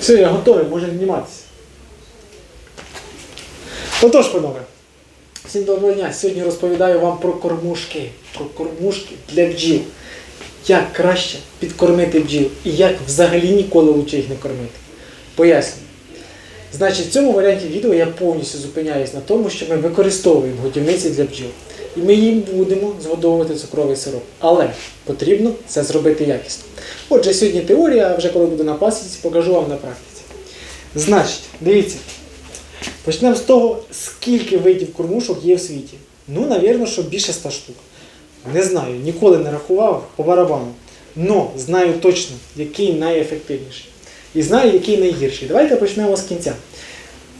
Все, я готовий, можна зніматися. Отож, панове, всім доброго дня. Сьогодні розповідаю вам про кормушки. Про кормушки для бджіл. Як краще підкормити бджіл і як взагалі ніколи лучше їх не кормити. Пояснюю. Значить, в цьому варіанті відео я повністю зупиняюсь на тому, що ми використовуємо годівниці для бджіл. І ми їм будемо згодовувати цукровий сироп. Але потрібно це зробити якісно. Отже, сьогодні теорія, а вже коли буду на пасіці, покажу вам на практиці. Значить, дивіться. Почнемо з того, скільки видів кормушок є в світі. Ну, навірно, що більше 100 штук. Не знаю, ніколи не рахував по барабану. Но знаю точно, який найефективніший. І знаю, який найгірший. Давайте почнемо з кінця.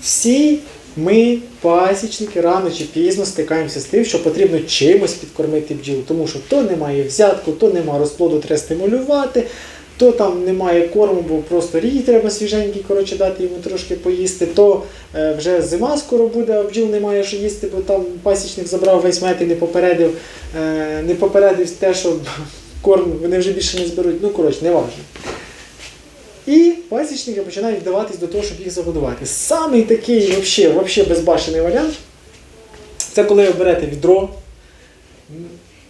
Всі ми, пасічники, рано чи пізно стикаємося з тим, що потрібно чимось підкормити бджіл, тому що то немає взятку, то немає розплоду, треба стимулювати, то там немає корму, бо просто рій треба свіженький, коротше, дати йому трошки поїсти, то е, вже зима скоро буде, а бджіл немає що їсти, бо там пасічник забрав весь мед і не попередив, е, не попередив те, що корм вони вже більше не зберуть. Ну, коротше, не важливо. І пасічники починають вдаватись до того, щоб їх загодувати. Самий такий вообще, вообще безбашений варіант це коли ви берете відро,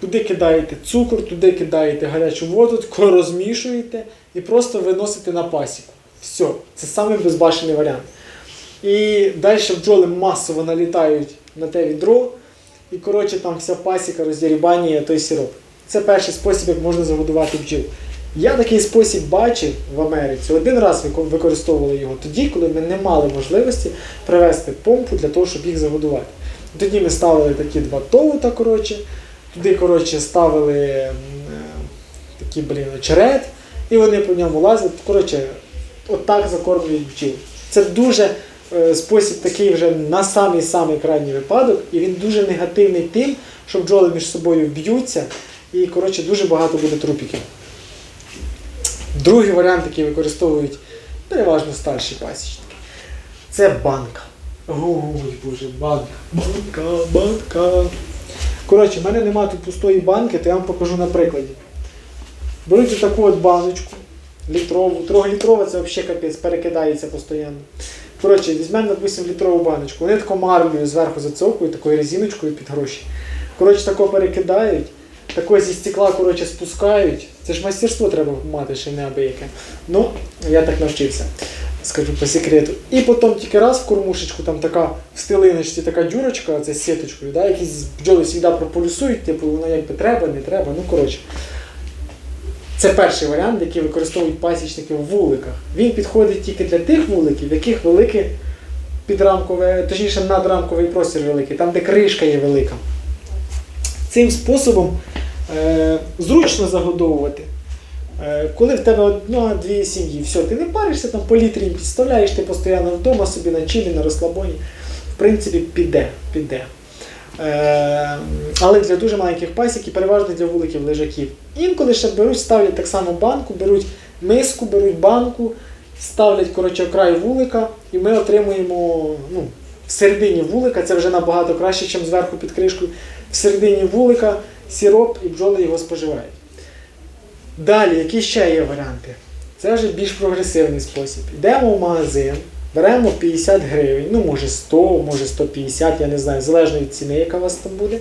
туди кидаєте цукор, туди кидаєте гарячу воду, розмішуєте і просто виносите на пасіку. Все, це самий безбашений варіант. І далі бджоли масово налітають на те відро, і коротше там вся пасіка роздірібанює той сироп. Це перший спосіб, як можна загодувати бджіл. Я такий спосіб бачив в Америці. Один раз використовували його тоді, коли ми не мали можливості привезти помпу для того, щоб їх загодувати. Тоді ми ставили такі два тоута, коротше, туди коротше, ставили е, такий блін, очерет, і вони по ньому лазять. Коротше, отак закормлюють бджіл. Це дуже е, спосіб такий вже на самий самий крайній випадок, і він дуже негативний тим, що бджоли між собою б'ються, і коротше, дуже багато буде трупіків. Другий варіант, який використовують переважно старші пасічники, це банка. Ой, боже, банка. Банка, банка. Коротше, в мене немає тут пустої банки, то я вам покажу на прикладі. Беруть таку от баночку літрову, трьохлітрова це взагалі капець, перекидається постійно. Коротше, візьмемо, допустимо, літрову баночку. Вони тако марлею зверху зацовкують, такою резиночкою під гроші. Коротше, тако перекидають, тако зі стекла коротше, спускають. Це ж майстерство треба мати ще неабияке. Ну, я так навчився, скажу по секрету. І потім тільки раз в кормушечку, там така в стилиночці така дюрочка, це з сіточкою, да, якісь бджоли завжди прополюсують, типу, воно якби треба, не треба. Ну, коротше. Це перший варіант, який використовують пасічники в вуликах. Він підходить тільки для тих вуликів, в яких велике підрамкове, точніше надрамковий простір великий, там де кришка є велика. Цим способом е, зручно загодовувати. Е, коли в тебе одна-дві сім'ї, все, ти не паришся там по літрі підставляєш, ти постійно вдома собі на чилі, на розслабоні. В принципі, піде, піде. Е, але для дуже маленьких пасік і переважно для вуликів лежаків. Інколи ще беруть, ставлять так само банку, беруть миску, беруть банку, ставлять коротше, край вулика, і ми отримуємо ну, в вулика, це вже набагато краще, ніж зверху під кришкою. В середині вулика сироп і бджоли його споживають. Далі, які ще є варіанти? Це вже більш прогресивний спосіб. Йдемо в магазин, беремо 50 гривень, ну може 100, може 150, я не знаю, залежно від ціни, яка у вас там буде.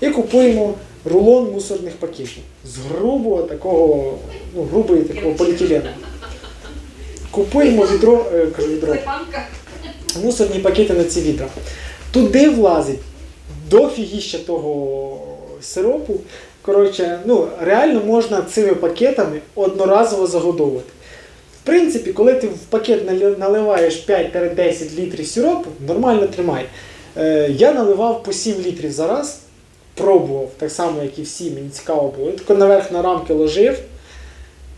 І купуємо рулон мусорних пакетів з грубого такого, ну, грубої такого поліетилену. Купуємо відро, е, кажу відро, мусорні пакети на ці відра. Туди влазить дофігіща того сиропу. Коротше, ну, реально можна цими пакетами одноразово загодовувати. В принципі, коли ти в пакет наливаєш 5-10 літрів сиропу, нормально тримай. Е, я наливав по 7 літрів за раз, пробував, так само, як і всі, мені цікаво було. Я тако наверх на рамки ложив.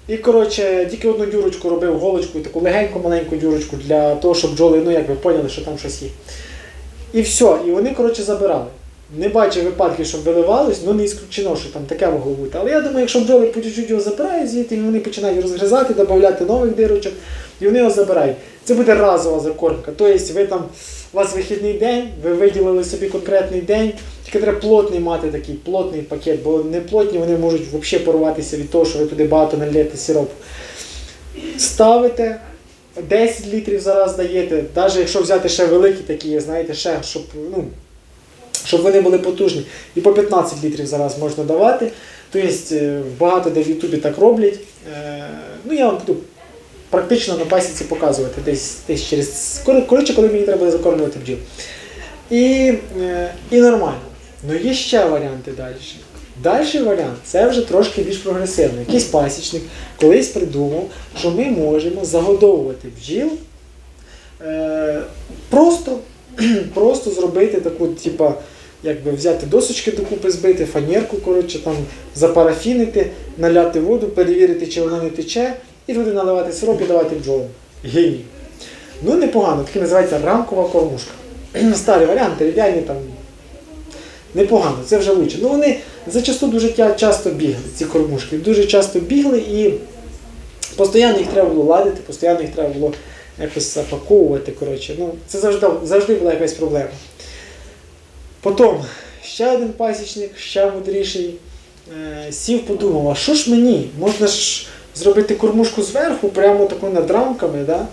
І, коротше, тільки одну дюрочку робив голочку, таку легеньку маленьку дюрочку для того, щоб бджоли, ну як ви поняли, що там щось є. І все, і вони, коротше, забирали. Не бачив випадків, щоб виливалось, ну не ісключено, що там таке могло бути. Але я думаю, якщо бджоли по чуть-чуть його забирають звідти, вони починають розгризати, додати нових дирочок, і вони його забирають. Це буде разова закормка. Тобто ви там, у вас вихідний день, ви виділили собі конкретний день, тільки треба плотний мати такий плотний пакет, бо не плотні вони можуть взагалі порватися від того, що ви туди багато налієте сиропу. Ставите. 10 літрів зараз даєте, навіть якщо взяти ще великі такі, знаєте, ще, щоб, ну, щоб вони були потужні. І по 15 літрів зараз можна давати. Тобто е, багато де в Ютубі так роблять. Е, Ну, я вам буду практично на пасіці показувати десь, десь через. Коротше, коли мені треба закормлювати бджіл. І, е, і нормально. Ну є ще варіанти далі. Дальший варіант це вже трошки більш прогресивний. Якийсь пасічник колись придумав, що ми можемо загодовувати бджіл просто, просто зробити таку, типа, якби взяти досочки докупи, збити, фанерку, коротше, там, запарафінити, наляти воду, перевірити, чи вона не тече, і туди наливати сироп і давати бджолам. Геній. Ну, непогано, таке називається рамкова кормушка. Старий варіант, дерев'яні там. Непогано, це вже лучше. Ну вони зачасту дуже часто бігли, ці кормушки. Дуже часто бігли і постійно їх треба було ладити, постійно їх треба було якось запаковувати. Коротше. Ну, це завжди, завжди була якась проблема. Потім ще один пасічник, ще мудріший, е, сів, подумав, а що ж мені? Можна ж зробити кормушку зверху, прямо таку над рамками. Да?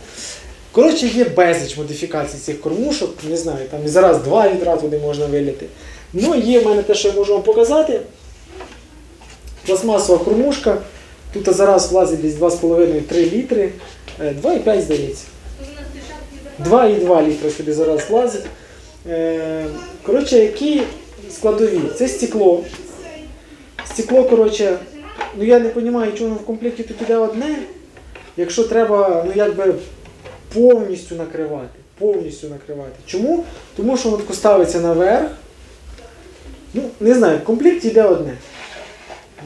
Коротше, є безліч модифікацій цих кормушок, не знаю, там і зараз два відра туди можна виліти. Ну, є в мене те, що я можу вам показати. Пластмасова кормушка. Тут зараз влазить десь 2,5-3 літри. Е, 2,5 здається. 2,2 літри сюди зараз влазить. Е, Коротше, які складові? Це стекло. Стекло, коротше, ну я не розумію, чому в комплекті тут іде одне. Якщо треба, ну якби повністю накривати. Повністю накривати. Чому? Тому що воно ставиться наверх. Ну, не знаю, в комплекті йде одне.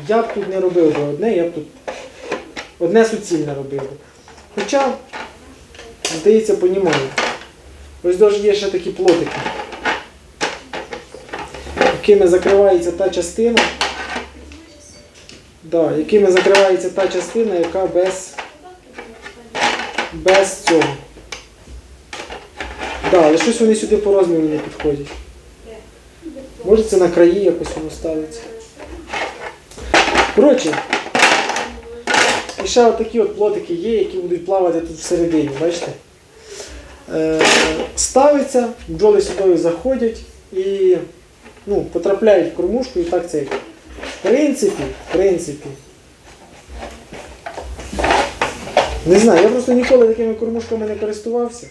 Я б тут не робив би одне, я б тут одне суцільне робив би. Хоча, здається, понімаю. Ось навіть є ще такі плотики, якими закривається та частина. Да, якими закривається та частина, яка без, без цього. Да, але щось вони сюди по розміру не підходять. Може це на краї якось воно ставиться. Коротше, і ще такі от плотики є, які будуть плавати тут всередині, бачите? Е, ставиться, бджоли сюди заходять і ну, потрапляють в кормушку і так це. В принципі, в принципі. Не знаю, я просто ніколи такими кормушками не користувався.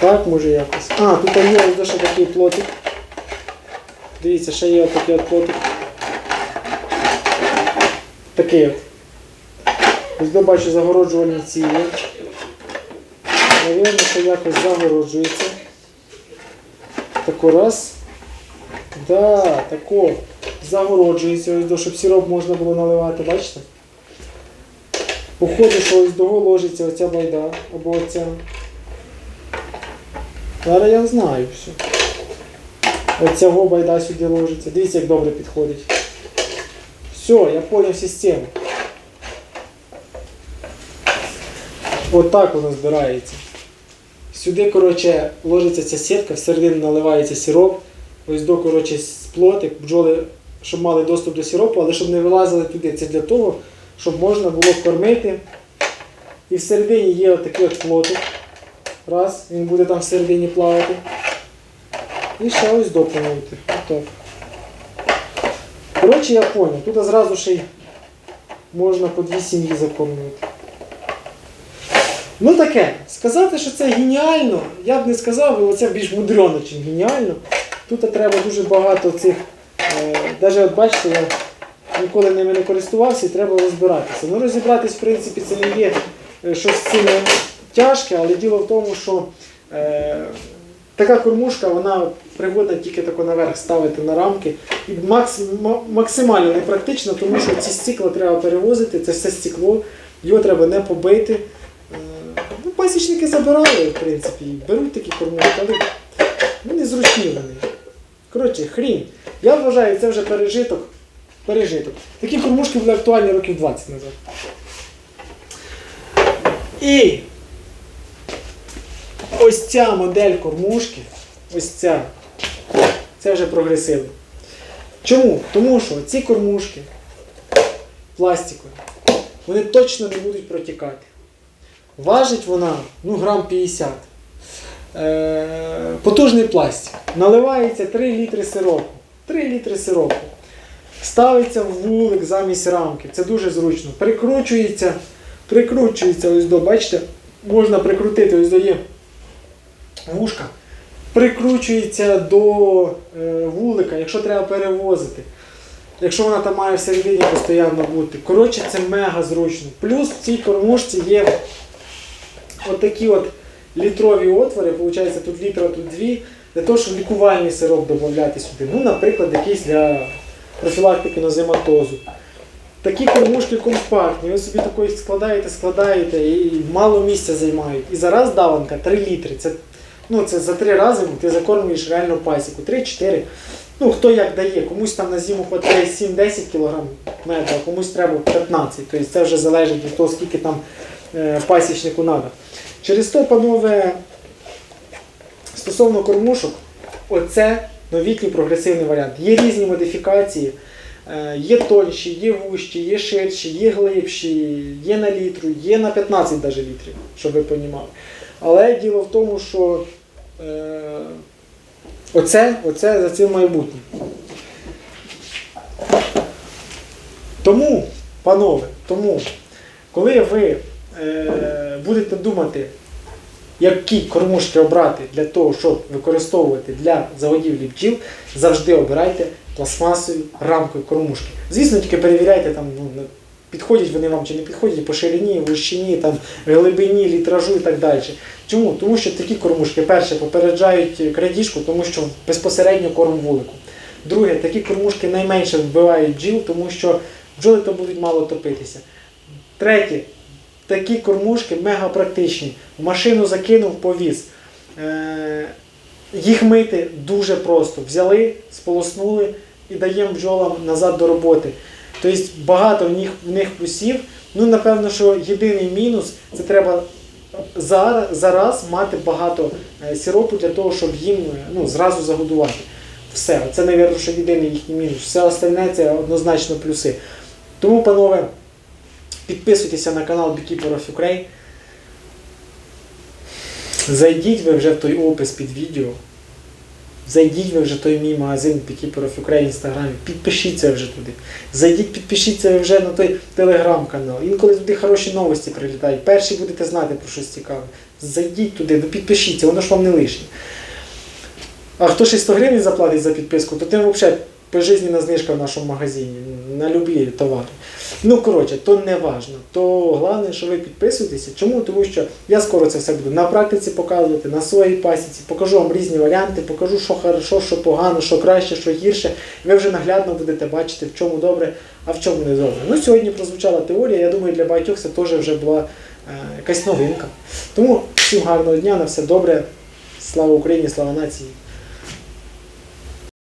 Так, може якось. А, тут є ось ще такий плотик. Дивіться, ще є отакий от плотик. Такий от. Ось до бачу загороджувальні ці є. Навірно, що якось загороджується. Тако раз. Да, тако. Загороджується, ось до, щоб сироп можна було наливати, бачите? Походу, що ось дого ложиться оця байда, або оця. Зараз я знаю все. Оця байда сюди ложиться. Дивіться, як добре підходить. Все, я поняв систему. От так воно збирається. Сюди, коротше, ложиться ця сітка, всередину наливається сироп. Ось до, коротше, плотик, бджоли, щоб мали доступ до сиропу, але щоб не вилазили туди. Це для того, щоб можна було кормити. І всередині є отакий от плотик. Раз, він буде там всередині плавати. І ще ось доповнити. Отак. Коротше, я понял. Тут зразу ще й можна по дві сім'ї закормлювати. Ну таке, сказати, що це геніально, я б не сказав, бо це більш мудрено, ніж геніально. Тут треба дуже багато цих. Е, навіть от бачите, я ніколи ними не користувався і треба розбиратися. Ну розібратись, в принципі, це не є е, щось сильно тяжке, але діло в тому, що е, така кормушка, вона пригодна тільки тако наверх ставити на рамки. І макс, максимально непрактично, тому що ці стекла треба перевозити, це все стекло, його треба не побити. Пасічники забирали, в принципі, беруть такі але ну, не незручні вони. Коротше, хрінь. Я вважаю, це вже пережиток. Пережиток. Такі кормушки були актуальні років 20 назад. І ось ця модель кормушки, ось ця, це вже прогресивно. Чому? Тому що ці кормушки пластикові, вони точно не будуть протікати. Важить вона ну, грам 50. Е, потужний пластик. Наливається 3 літри сиропу. 3 літри сиропу. Ставиться в вулик замість рамки. Це дуже зручно. Прикручується, прикручується ось до, бачите, можна прикрутити ось до є вушка. Прикручується до е, вулика, якщо треба перевозити. Якщо вона там має всередині постійно бути. Коротше, це мега зручно. Плюс в цій кормушці є отакі от літрові отвори, виходить, тут літра, тут дві, для того, щоб лікувальний сироп додати сюди. Ну, наприклад, якийсь для профілактики нозематозу. Такі кормушки компактні, ви собі такої складаєте, складаєте і мало місця займають. І зараз даванка 3 літри. Це, ну, це за 3 рази ти закормлюєш реально пасіку. 3-4. Ну, хто як дає, комусь там на зиму хватає 7-10 кг меду, а комусь треба 15 Тобто це вже залежить від того, скільки там пасічнику треба. Через то, панове, стосовно кормушок, оце новітній прогресивний варіант. Є різні модифікації, е, є тонші, є вущі, є ширші, є глибші, є на літру, є на 15 даже літрів, щоб ви розуміли. Але діло в тому, що е, оце, оце за цим майбутнє. Тому, панове, тому, коли ви е, будете думати, які кормушки обрати для того, щоб використовувати для загодівлі бджіл, завжди обирайте пластмасові рамкові кормушки. Звісно, тільки перевіряйте, там, ну, підходять вони вам чи не підходять по ширині, вищині, там, глибині, літражу і так далі. Чому? Тому що такі кормушки, перше, попереджають крадіжку, тому що безпосередньо корм вулику. Друге, такі кормушки найменше вбивають бджіл, тому що бджоли то будуть мало топитися. Третє, такі кормушки мега практичні. В машину закинув, повіз. Е, їх мити дуже просто. Взяли, сполоснули і даємо бджолам назад до роботи. Тобто багато в них, в них плюсів. Ну, напевно, що єдиний мінус це треба зараз, зараз мати багато е, сиропу для того, щоб їм е, ну, зразу загодувати. Все, це, мабуть, що єдиний їхній мінус. Все остальне це однозначно плюси. Тому, панове, підписуйтеся на канал Beekeeper of Ukraine. Зайдіть ви вже в той опис під відео. Зайдіть ви вже в той мій магазин Beekeeper of Ukraine в інстаграмі. Підпишіться вже туди. Зайдіть, підпишіться вже на той телеграм-канал. Інколи туди хороші новості прилітають. Перші будете знати про щось цікаве. Зайдіть туди, ну підпишіться, воно ж вам не лишнє. А хто ще 100 гривень заплатить за підписку, то тим взагалі пожизненна знижка в нашому магазині на любі товари. Ну, коротше, то не важно. То головне, що ви підписуєтеся. Чому? Тому що я скоро це все буду на практиці показувати, на своїй пасіці, покажу вам різні варіанти, покажу, що хорошо, що погано, що краще, що гірше. Ви вже наглядно будете бачити, в чому добре, а в чому не добре. Ну, сьогодні прозвучала теорія, я думаю, для багатьох це теж вже була е, якась новинка. Тому всім гарного дня, на все добре. Слава Україні, слава нації.